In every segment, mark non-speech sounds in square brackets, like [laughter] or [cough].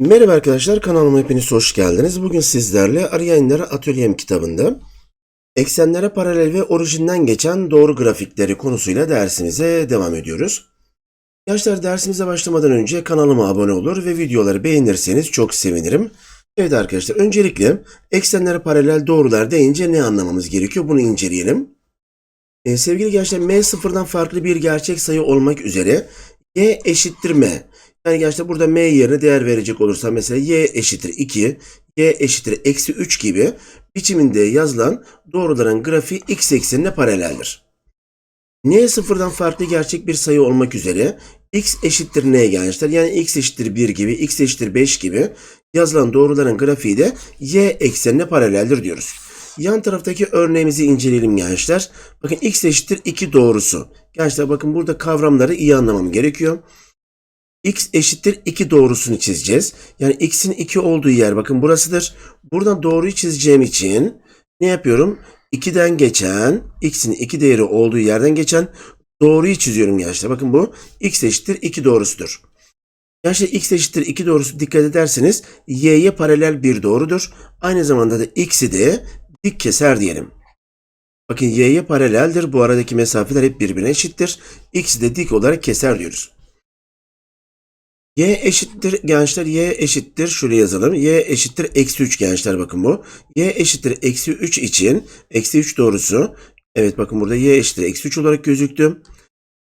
Merhaba arkadaşlar kanalıma hepiniz hoş geldiniz. Bugün sizlerle Arayanlara Atölyem kitabında eksenlere paralel ve orijinden geçen doğru grafikleri konusuyla dersimize devam ediyoruz. Gençler dersimize başlamadan önce kanalıma abone olur ve videoları beğenirseniz çok sevinirim. Evet arkadaşlar öncelikle eksenlere paralel doğrular deyince ne anlamamız gerekiyor bunu inceleyelim. Ee, sevgili gençler m sıfırdan farklı bir gerçek sayı olmak üzere y eşittir m. Yani gençler burada m yerine değer verecek olursam mesela y eşittir 2, y eşittir eksi 3 gibi biçiminde yazılan doğruların grafiği x eksenine paraleldir. n sıfırdan farklı gerçek bir sayı olmak üzere x eşittir n gençler yani x eşittir 1 gibi x eşittir 5 gibi yazılan doğruların grafiği de y eksenine paraleldir diyoruz. Yan taraftaki örneğimizi inceleyelim gençler. Bakın x eşittir 2 doğrusu. Gençler bakın burada kavramları iyi anlamam gerekiyor. X eşittir 2 doğrusunu çizeceğiz. Yani x'in 2 olduğu yer bakın burasıdır. Buradan doğruyu çizeceğim için ne yapıyorum? 2'den geçen, x'in 2 değeri olduğu yerden geçen doğruyu çiziyorum gençler. Bakın bu x eşittir 2 doğrusudur. Gençler x eşittir 2 doğrusu dikkat ederseniz y'ye paralel bir doğrudur. Aynı zamanda da x'i de dik keser diyelim. Bakın y'ye paraleldir. Bu aradaki mesafeler hep birbirine eşittir. X'i de dik olarak keser diyoruz. Y eşittir gençler y eşittir şöyle yazalım. Y eşittir eksi 3 gençler bakın bu. Y eşittir eksi 3 için eksi 3 doğrusu. Evet bakın burada y eşittir eksi 3 olarak gözüktü.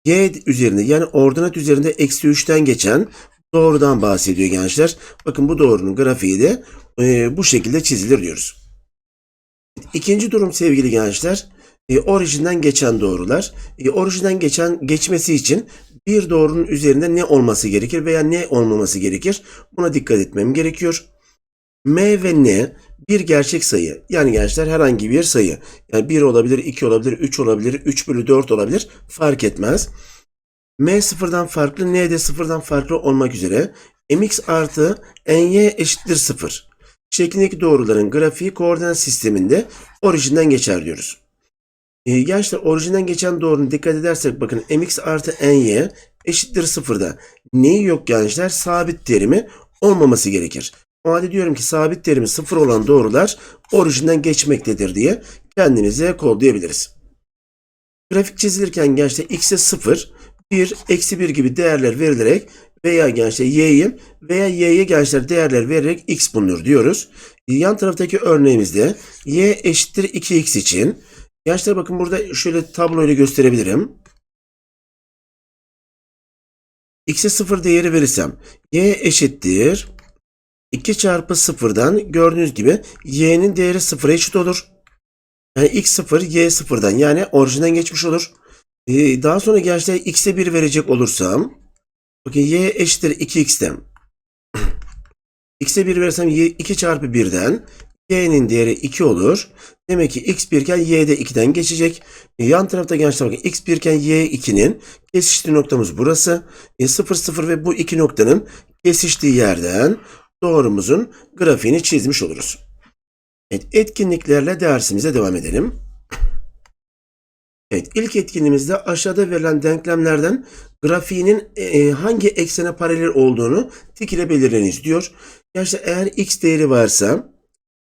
Y üzerinde yani ordinat üzerinde eksi 3'ten geçen doğrudan bahsediyor gençler. Bakın bu doğrunun grafiği de e, bu şekilde çizilir diyoruz. İkinci durum sevgili gençler. E, orijinden geçen doğrular. E, orijinden geçen geçmesi için bir doğrunun üzerinde ne olması gerekir veya ne olmaması gerekir? Buna dikkat etmem gerekiyor. M ve N bir gerçek sayı. Yani gençler herhangi bir sayı. Yani 1 olabilir, 2 olabilir, 3 olabilir, 3 bölü 4 olabilir. Fark etmez. M sıfırdan farklı, N de sıfırdan farklı olmak üzere mx artı ny eşittir 0 şeklindeki doğruların grafiği koordinat sisteminde orijinden geçer diyoruz. Ee, gençler orijinden geçen doğruna dikkat edersek bakın mx artı ny eşittir sıfırda. Neyi yok gençler? Sabit terimi olmaması gerekir. O halde diyorum ki sabit terimi sıfır olan doğrular orijinden geçmektedir diye kendimize kodlayabiliriz. Grafik çizilirken gençler x'e 0, 1, eksi 1 gibi değerler verilerek veya gençler y'yi veya y'ye gençler değerler vererek x bulunur diyoruz. Yan taraftaki örneğimizde y eşittir 2x için gençler bakın burada şöyle tabloyla gösterebilirim. x'e 0 değeri verirsem y eşittir 2 çarpı 0'dan gördüğünüz gibi y'nin değeri 0'a eşit olur. Yani x 0 y 0'dan yani orijinden geçmiş olur. Ee, daha sonra gençler x'e 1 verecek olursam bakın y eşittir 2x'ten [clears throat] x'e 1 versem y 2 çarpı 1'den y'nin değeri 2 olur. Demek ki x 1 iken y de 2'den geçecek. E, yan tarafta gençler bakın x 1 iken y 2'nin kesiştiği noktamız burası. E, 0 0 ve bu iki noktanın kesiştiği yerden doğrumuzun grafiğini çizmiş oluruz. Evet, etkinliklerle dersimize devam edelim. Evet, ilk etkinliğimizde aşağıda verilen denklemlerden grafiğinin e, hangi eksene paralel olduğunu tik ile belirleyiniz diyor. Gerçi eğer x değeri varsa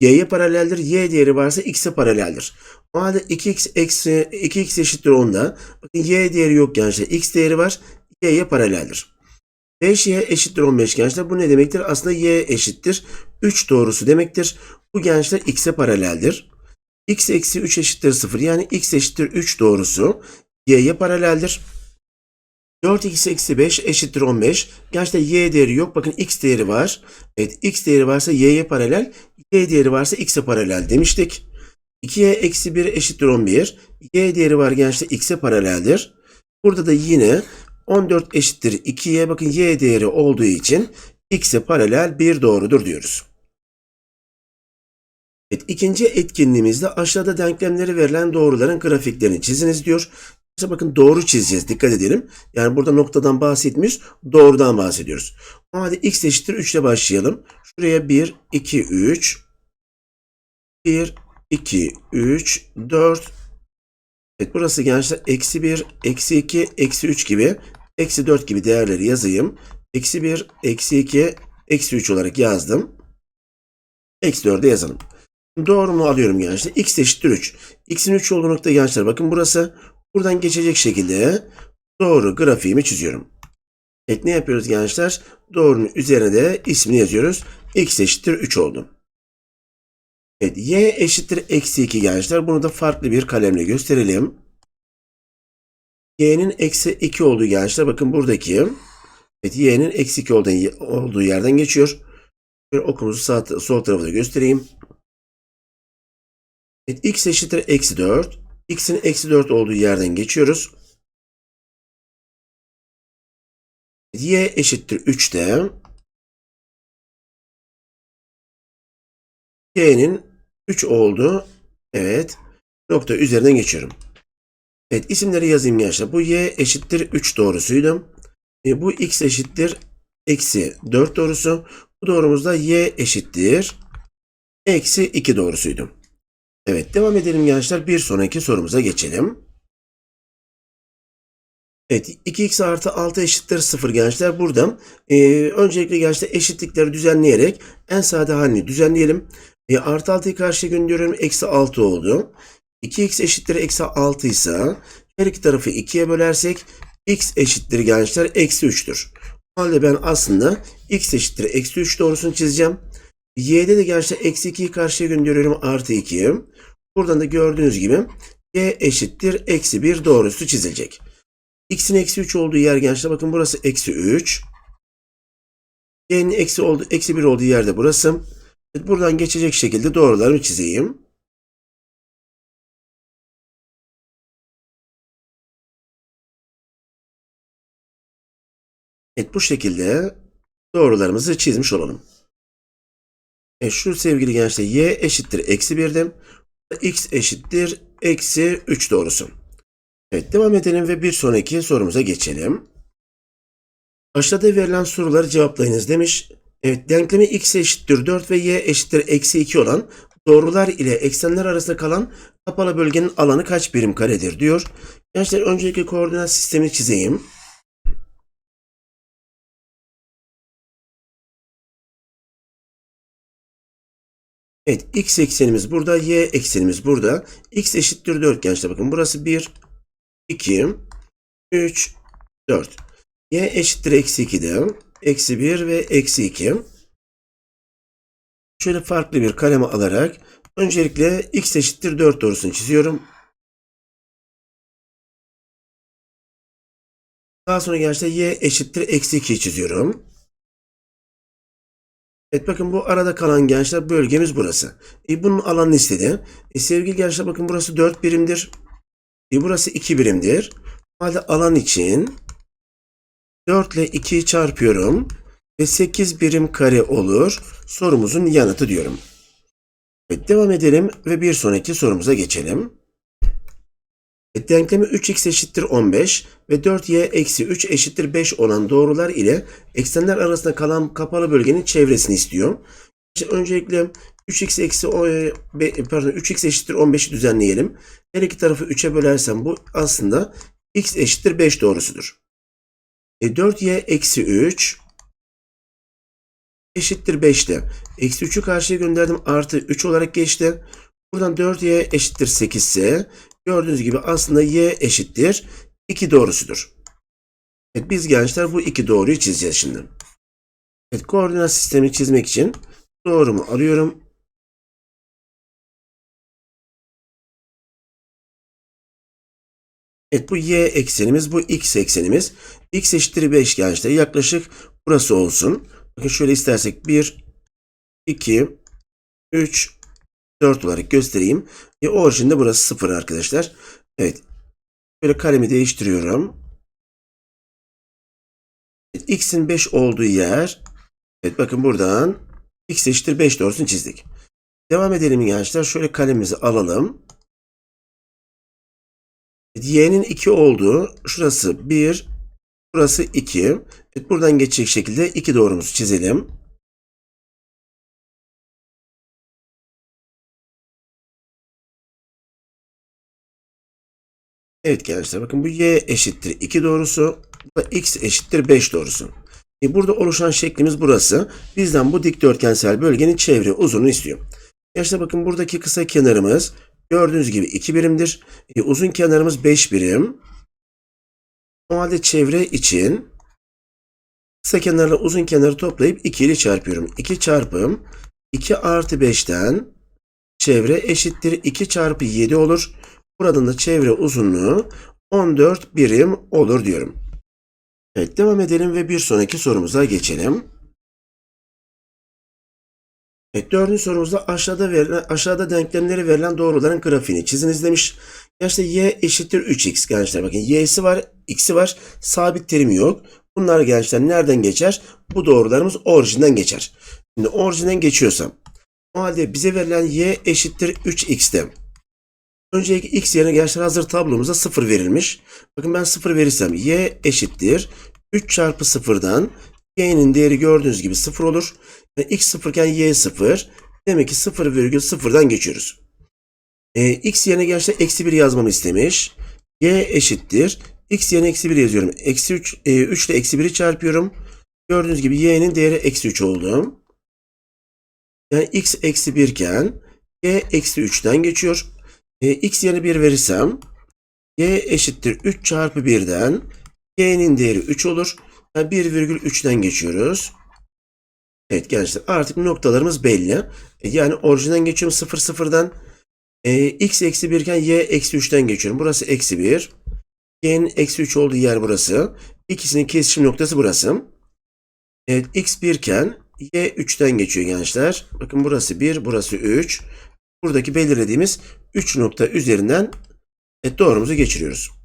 y'ye paraleldir, y değeri varsa x'e paraleldir. O halde 2x eksi 2x eşittir 10'da. Bakın y değeri yok gençler. x değeri var, y'ye paraleldir. 5y eşittir 15 gençler. Bu ne demektir? Aslında y eşittir 3 doğrusu demektir. Bu gençler x'e paraleldir. x eksi 3 eşittir 0. Yani x eşittir 3 doğrusu y'ye paraleldir. 4x eksi 5 eşittir 15. Gençler y değeri yok. Bakın x değeri var. Evet x değeri varsa y'ye paralel. Y değeri varsa x'e paralel demiştik. 2y eksi 1 eşittir 11. Y değeri var gençler x'e paraleldir. Burada da yine 14 eşittir 2'ye bakın y değeri olduğu için x'e paralel bir doğrudur diyoruz. Evet, ikinci etkinliğimizde aşağıda denklemleri verilen doğruların grafiklerini çiziniz diyor. Bakın doğru çizeceğiz dikkat edelim. Yani burada noktadan bahsetmiyoruz doğrudan bahsediyoruz. O halde x eşittir 3 ile başlayalım. Şuraya 1, 2, 3. 1, 2, 3, 4. Evet burası gençler eksi 1, eksi 2, eksi 3 gibi eksi 4 gibi değerleri yazayım. Eksi 1, eksi 2, eksi 3 olarak yazdım. Eksi 4'e yazalım. Doğru mu alıyorum gençler? X eşittir 3. X'in 3 olduğu nokta gençler bakın burası. Buradan geçecek şekilde doğru grafiğimi çiziyorum. Evet ne yapıyoruz gençler? Doğrunun üzerine de ismini yazıyoruz. X eşittir 3 oldu. Evet y eşittir eksi 2 gençler. Bunu da farklı bir kalemle gösterelim. y'nin eksi 2 olduğu gençler. Bakın buradaki evet, y'nin eksi 2 olduğu, yerden geçiyor. Şöyle okumuzu sağ, sol tarafı da göstereyim. Evet, x eşittir eksi 4. x'in eksi 4 olduğu yerden geçiyoruz. Y eşittir 3 de y'nin 3 oldu. Evet. Nokta üzerinden geçiyorum. Evet isimleri yazayım gençler. Bu y eşittir 3 doğrusuydu. E, bu x eşittir eksi 4 doğrusu. Bu doğrumuzda y eşittir eksi 2 doğrusuydu. Evet devam edelim gençler. Bir sonraki sorumuza geçelim. Evet 2x artı 6 eşittir 0 gençler. Burada e, öncelikle gençler eşitlikleri düzenleyerek en sade halini düzenleyelim. E, artı 6'yı karşıya gönderiyorum. Eksi 6 oldu. 2x eşittir eksi 6 ise her iki tarafı 2'ye bölersek x eşittir gençler eksi 3'tür. O halde ben aslında x eşittir eksi 3 doğrusunu çizeceğim. y'de de gençler eksi 2'yi karşıya gönderiyorum artı 2'yi. Buradan da gördüğünüz gibi y eşittir eksi 1 doğrusu çizilecek. X'in eksi 3 olduğu yer gençler bakın burası eksi 3. y'nin eksi, oldu, eksi 1 olduğu yerde burası. Buradan geçecek şekilde doğrularımı çizeyim. Evet bu şekilde doğrularımızı çizmiş olalım. E şu sevgili gençler y eşittir eksi 1'dim. x eşittir eksi 3 doğrusu. Evet devam edelim ve bir sonraki sorumuza geçelim. Aşağıda verilen soruları cevaplayınız demiş. Evet denklemi x eşittir 4 ve y eşittir eksi 2 olan doğrular ile eksenler arasında kalan kapalı bölgenin alanı kaç birim karedir diyor. Gençler öncelikle koordinat sistemini çizeyim. Evet x eksenimiz burada, y eksenimiz burada. x eşittir 4 gençler bakın burası 1, 2, 3, 4. y eşittir eksi 2'de. Eksi 1 ve eksi 2. Şöyle farklı bir kaleme alarak öncelikle x eşittir 4 doğrusunu çiziyorum. Daha sonra gençler y eşittir eksi 2'yi çiziyorum. Evet bakın bu arada kalan gençler bölgemiz burası. E, bunun alanını istedi. E, sevgili gençler bakın burası 4 birimdir. E, burası 2 birimdir. O halde alan için 4 ile 2'yi çarpıyorum. Ve 8 birim kare olur. Sorumuzun yanıtı diyorum. Evet, devam edelim ve bir sonraki sorumuza geçelim. Evet, denklemi 3x eşittir 15 ve 4y eksi 3 eşittir 5 olan doğrular ile eksenler arasında kalan kapalı bölgenin çevresini istiyor. İşte öncelikle 3x eksi pardon 3x eşittir 15'i düzenleyelim. Her iki tarafı 3'e bölersem bu aslında x eşittir 5 doğrusudur. E 4y eksi 3 eşittir 5'te. Eksi 3'ü karşıya gönderdim. Artı 3 olarak geçti. Buradan 4y eşittir 8 ise gördüğünüz gibi aslında y eşittir 2 doğrusudur. Evet, biz gençler bu iki doğruyu çizeceğiz şimdi. Evet, koordinat sistemi çizmek için doğrumu alıyorum. Evet bu y eksenimiz, bu x eksenimiz. x eşittir 5 gençler. Yaklaşık burası olsun. Bakın şöyle istersek 1, 2, 3, 4 olarak göstereyim. E, orijinde burası 0 arkadaşlar. Evet. Böyle kalemi değiştiriyorum. Evet, x'in 5 olduğu yer. Evet bakın buradan x eşittir 5 doğrusunu çizdik. Devam edelim gençler. Şöyle kalemimizi alalım. Y'nin 2 olduğu şurası 1, burası 2. Evet, buradan geçecek şekilde 2 doğrumuzu çizelim. Evet gençler bakın bu y eşittir 2 doğrusu. Bu da x eşittir 5 doğrusu. E, burada oluşan şeklimiz burası. Bizden bu dikdörtgensel bölgenin çevre uzunluğunu istiyor. Gençler bakın buradaki kısa kenarımız gördüğünüz gibi 2 birimdir. E, uzun kenarımız 5 birim. O halde çevre için kısa kenarla uzun kenarı toplayıp 2 ile çarpıyorum. 2 çarpım 2 artı 5'ten çevre eşittir 2 çarpı 7 olur. Buradan da çevre uzunluğu 14 birim olur diyorum. Evet devam edelim ve bir sonraki sorumuza geçelim. Evet dördüncü sorumuzda aşağıda verilen aşağıda denklemleri verilen doğruların grafiğini çiziniz demiş. Gençler y eşittir 3x gençler bakın y'si var x'i var sabit terimi yok. Bunlar gençler nereden geçer? Bu doğrularımız orijinden geçer. Şimdi orijinden geçiyorsam o halde bize verilen y eşittir 3x'te. Önceki x yerine gençler hazır tablomuzda 0 verilmiş. Bakın ben 0 verirsem y eşittir 3 çarpı 0'dan y'nin değeri gördüğünüz gibi 0 olur. Yani x 0 iken y 0. Demek ki 0,0'dan geçiyoruz. E, x yerine gençler eksi 1 yazmamı istemiş. y eşittir. x yerine eksi 1 yazıyorum. Eksi 3, e, 3 ile eksi 1'i çarpıyorum. Gördüğünüz gibi y'nin değeri eksi 3 oldu. Yani x eksi 1 iken y eksi 3'ten geçiyor. E, x yerine 1 verirsem y eşittir 3 çarpı 1'den y'nin değeri 3 olur. Yani 1,3'ten geçiyoruz. Evet gençler artık noktalarımız belli. E, Yani orijinden geçiyorum 0 0'dan. E, x eksi 1 iken y eksi 3'ten geçiyorum. Burası eksi 1. y'nin eksi 3 olduğu yer burası. İkisinin kesişim noktası burası. Evet x 1 iken y 3'ten geçiyor gençler. Bakın burası 1, burası 3. Buradaki belirlediğimiz 3 nokta üzerinden evet, doğrumuzu geçiriyoruz.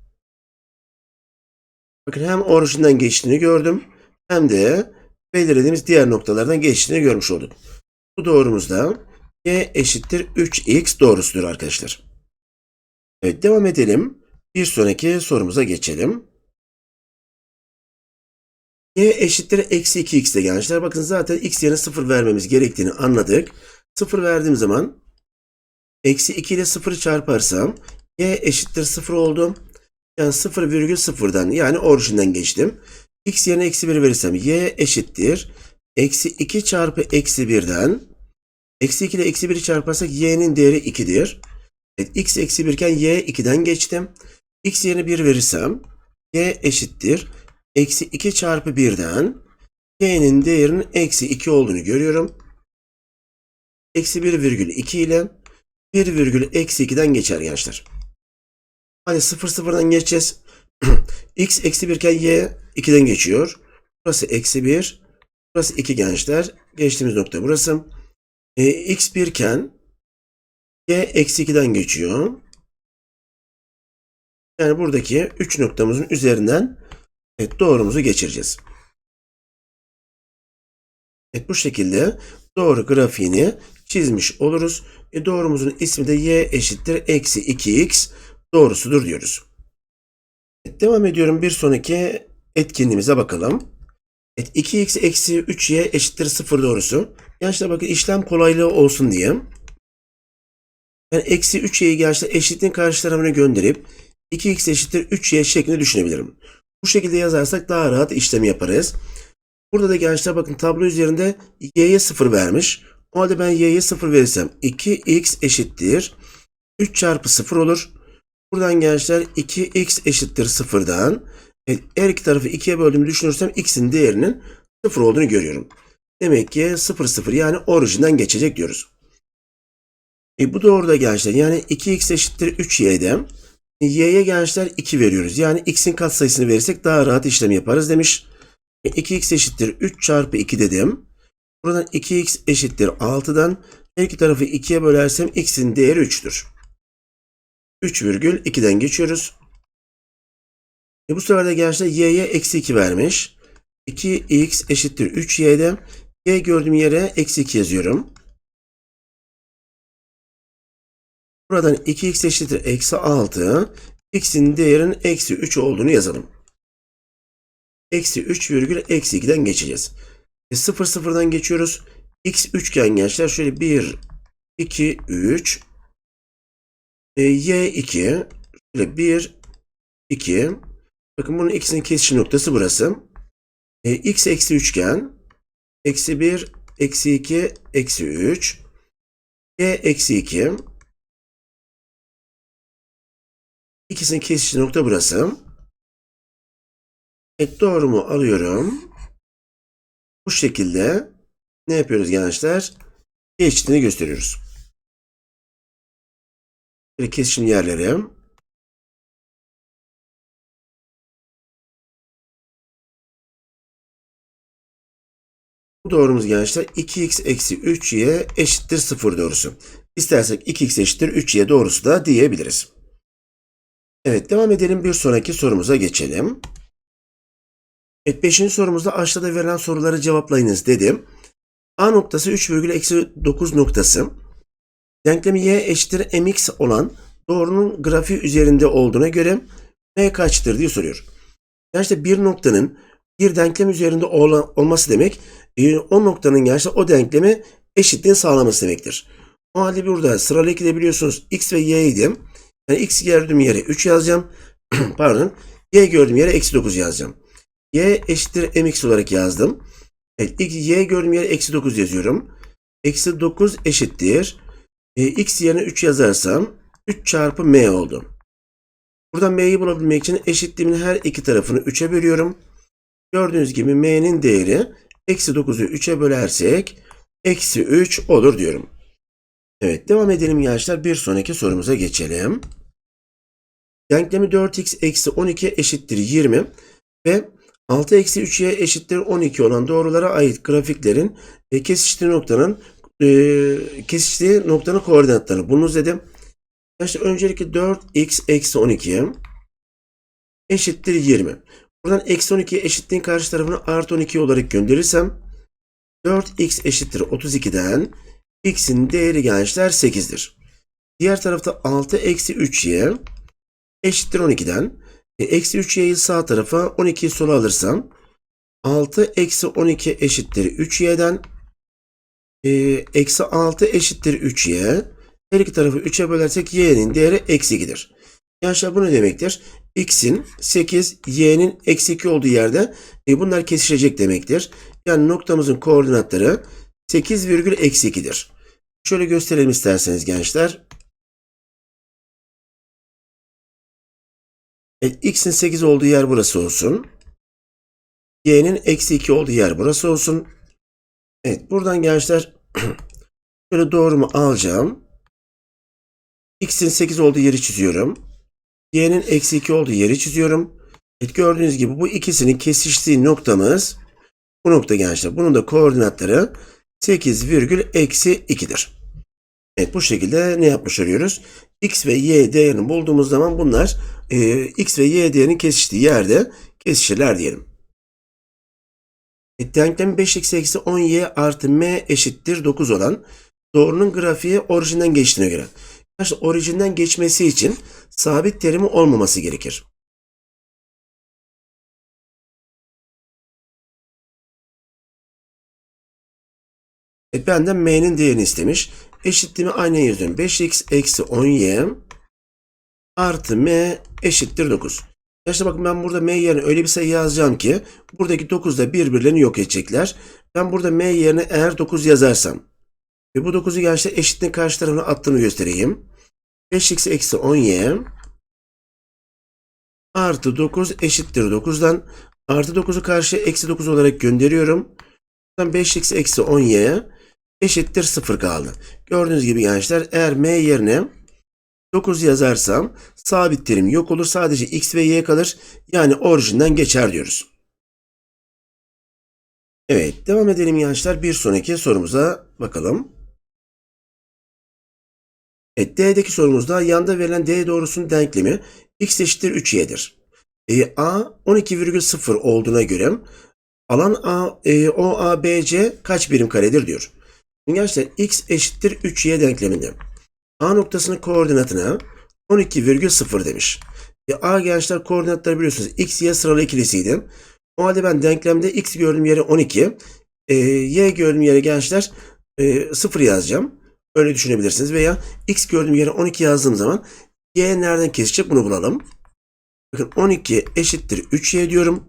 Bakın hem orijinden geçtiğini gördüm hem de belirlediğimiz diğer noktalardan geçtiğini görmüş olduk. Bu doğrumuzda y eşittir 3x doğrusudur arkadaşlar. Evet devam edelim. Bir sonraki sorumuza geçelim. y eşittir eksi 2x de gençler. Bakın zaten x yerine 0 vermemiz gerektiğini anladık. 0 verdiğim zaman eksi 2 ile 0'ı çarparsam y eşittir 0 oldu. Yani 0,0'dan yani orijinden geçtim. x yerine eksi 1 verirsem y eşittir. Eksi 2 çarpı eksi 1'den eksi 2 ile eksi 1'i çarparsak y'nin değeri 2'dir. Evet, x eksi 1 iken y 2'den geçtim. x yerine 1 verirsem y eşittir. Eksi 2 çarpı 1'den y'nin değerinin eksi 2 olduğunu görüyorum. Eksi 1,2 ile 1 virgül eksi 2'den geçer gençler. Hani 0 sıfırdan geçeceğiz. [clears throat] x eksi 1 iken y 2'den geçiyor. Burası eksi 1. Burası 2 gençler. Geçtiğimiz nokta burası. E, x 1 iken y eksi 2'den geçiyor. Yani buradaki 3 noktamızın üzerinden evet, doğrumuzu geçireceğiz. Evet bu şekilde doğru grafiğini çizmiş oluruz. E, doğrumuzun ismi de y eşittir eksi 2x doğrusudur diyoruz. Devam ediyorum bir sonraki etkinliğimize bakalım. Evet, 2x eksi 3y eşittir 0 doğrusu. Gençler bakın işlem kolaylığı olsun diye. Ben eksi 3y'yi gençler eşitliğin karşı tarafına gönderip 2x eşittir 3y şeklinde düşünebilirim. Bu şekilde yazarsak daha rahat işlemi yaparız. Burada da gençler bakın tablo üzerinde y'ye 0 vermiş. O halde ben y'ye 0 verirsem 2x eşittir 3 çarpı 0 olur. Buradan gençler 2x eşittir 0'dan evet, her iki tarafı 2'ye böldüğümü düşünürsem x'in değerinin 0 olduğunu görüyorum. Demek ki 0 0 yani orijinden geçecek diyoruz. E, bu doğru gençler yani 2x eşittir 3y'de y'ye gençler 2 veriyoruz. Yani x'in katsayısını verirsek daha rahat işlem yaparız demiş. E, 2x eşittir 3 çarpı 2 dedim. Buradan 2x eşittir 6'dan her iki tarafı 2'ye bölersem x'in değeri 3'tür. 3,2'den geçiyoruz. E bu sefer de gençler y'ye eksi 2 vermiş. 2x eşittir 3y'de. y gördüğüm yere eksi 2 yazıyorum. Buradan 2x eşittir eksi 6. x'in değerinin eksi 3 olduğunu yazalım. Eksi 3 virgül eksi 2'den geçeceğiz. E 0 sıfırdan geçiyoruz. x üçgen gençler şöyle 1, 2, 3. E, y 2. Şöyle 1, 2. Bakın bunun ikisinin kesişim noktası burası. E, x eksi üçgen. Eksi 1, eksi 2, eksi 3. y eksi 2. İkisinin kesiştiği nokta burası. Evet doğrumu alıyorum. Bu şekilde ne yapıyoruz gençler? Geçtiğini gösteriyoruz. Böyle kesişim yerleri. Bu doğrumuz gençler 2x eksi 3y eşittir 0 doğrusu. İstersek 2x eşittir 3y doğrusu da diyebiliriz. Evet devam edelim bir sonraki sorumuza geçelim. Evet 5. sorumuzda aşağıda verilen soruları cevaplayınız dedim. A noktası 3,9 noktası. Denklemi y eşittir mx olan doğrunun grafiği üzerinde olduğuna göre m kaçtır diye soruyor. Yani işte bir noktanın bir denklem üzerinde olan, olması demek e, o noktanın gerçekten o denklemi eşitliğini sağlaması demektir. O halde burada sıralı ikide biliyorsunuz x ve y idi. Yani x gördüğüm yere 3 yazacağım. [clears throat] Pardon. y gördüğüm yere eksi 9 yazacağım. y eşittir mx olarak yazdım. Evet, y gördüğüm yere eksi 9 yazıyorum. Eksi 9 eşittir. E, x yerine 3 yazarsam 3 çarpı m oldu. Buradan m'yi bulabilmek için eşitliğimin her iki tarafını 3'e bölüyorum. Gördüğünüz gibi m'nin değeri eksi 9'u 3'e bölersek eksi 3 olur diyorum. Evet devam edelim gençler. Bir sonraki sorumuza geçelim. Denklemi 4x eksi 12 eşittir 20 ve 6 eksi 3y eşittir 12 olan doğrulara ait grafiklerin e, kesiştiği noktanın e, kesiştiği noktanın koordinatlarını bulunuz dedim. İşte öncelikle 4x eksi 12 eşittir 20. Buradan eksi 12 eşitliğin karşı tarafını artı 12 olarak gönderirsem 4x eşittir 32'den x'in değeri gençler 8'dir. Diğer tarafta 6 eksi 3y eşittir 12'den e, eksi 3y'yi sağ tarafa 12'yi sola alırsam 6 eksi 12 eşittir 3y'den e, eksi 6 eşittir 3y her iki tarafı 3'e bölersek y'nin değeri eksi 2'dir. Gençler bu ne demektir? x'in 8, y'nin eksi 2 olduğu yerde e, bunlar kesişecek demektir. Yani noktamızın koordinatları 8 virgül eksi 2'dir. Şöyle gösterelim isterseniz gençler. Evet, x'in 8 olduğu yer burası olsun. y'nin eksi 2 olduğu yer burası olsun. Evet buradan gençler [clears throat] şöyle doğrumu alacağım. x'in 8 olduğu yeri çiziyorum. y'nin eksi 2 olduğu yeri çiziyorum. Evet, gördüğünüz gibi bu ikisinin kesiştiği noktamız bu nokta gençler. Bunun da koordinatları 8 virgül eksi 2'dir. Evet bu şekilde ne yapmış oluyoruz? x ve y değerini bulduğumuz zaman bunlar e, x ve y değerinin kesiştiği yerde kesişirler diyelim. E, denklem 5x eksi 10y artı m eşittir 9 olan doğrunun grafiği orijinden geçtiğine göre. İşte orijinden geçmesi için sabit terimi olmaması gerekir. E benden m'nin değerini istemiş. Eşitliğimi aynen yazıyorum. 5x eksi 10y artı m eşittir 9. İşte bakın ben burada m yerine öyle bir sayı yazacağım ki buradaki 9 da birbirlerini yok edecekler. Ben burada m yerine eğer 9 yazarsam ve bu 9'u gençler eşitliğin karşı tarafına attığımı göstereyim. 5x eksi 10y artı 9 eşittir 9'dan artı 9'u karşıya eksi 9 olarak gönderiyorum. Buradan 5x eksi 10y eşittir 0 kaldı. Gördüğünüz gibi gençler eğer m yerine 9 yazarsam sabit terim yok olur. Sadece x ve y kalır. Yani orijinden geçer diyoruz. Evet devam edelim gençler. Bir sonraki sorumuza bakalım. Evet D'deki sorumuzda yanda verilen D doğrusunun denklemi x eşittir 3y'dir. E, A 12,0 olduğuna göre alan A, e, OABC kaç birim karedir diyor. Gençler x eşittir 3y denkleminde. A noktasının koordinatına 12,0 demiş. E, A gençler koordinatları biliyorsunuz x, y sıralı ikilisiydi. O halde ben denklemde x gördüğüm yere 12, e, y gördüğüm yere gençler e, 0 yazacağım. Öyle düşünebilirsiniz. Veya x gördüğüm yere 12 yazdığım zaman y nereden kesecek bunu bulalım. Bakın 12 eşittir 3y diyorum.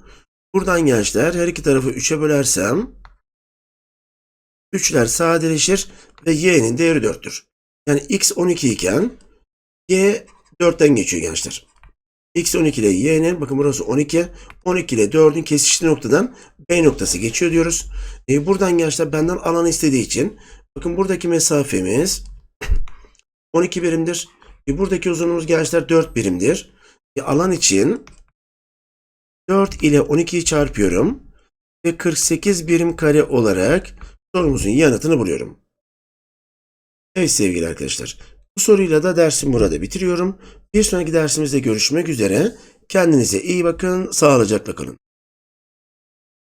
Buradan gençler her iki tarafı 3'e bölersem 3'ler sadeleşir ve y'nin değeri 4'tür. Yani x 12 iken y 4'ten geçiyor gençler. x 12 ile y'nin bakın burası 12. 12 ile 4'ün kesiştiği noktadan B noktası geçiyor diyoruz. E, buradan gençler benden alanı istediği için bakın buradaki mesafemiz [clears throat] 12 birimdir. E, buradaki uzunluğumuz gençler 4 birimdir. E, alan için 4 ile 12'yi çarpıyorum ve 48 birim kare olarak sorumuzun yanıtını buluyorum. Evet sevgili arkadaşlar. Bu soruyla da dersimi burada bitiriyorum. Bir sonraki dersimizde görüşmek üzere. Kendinize iyi bakın, sağlıcakla kalın.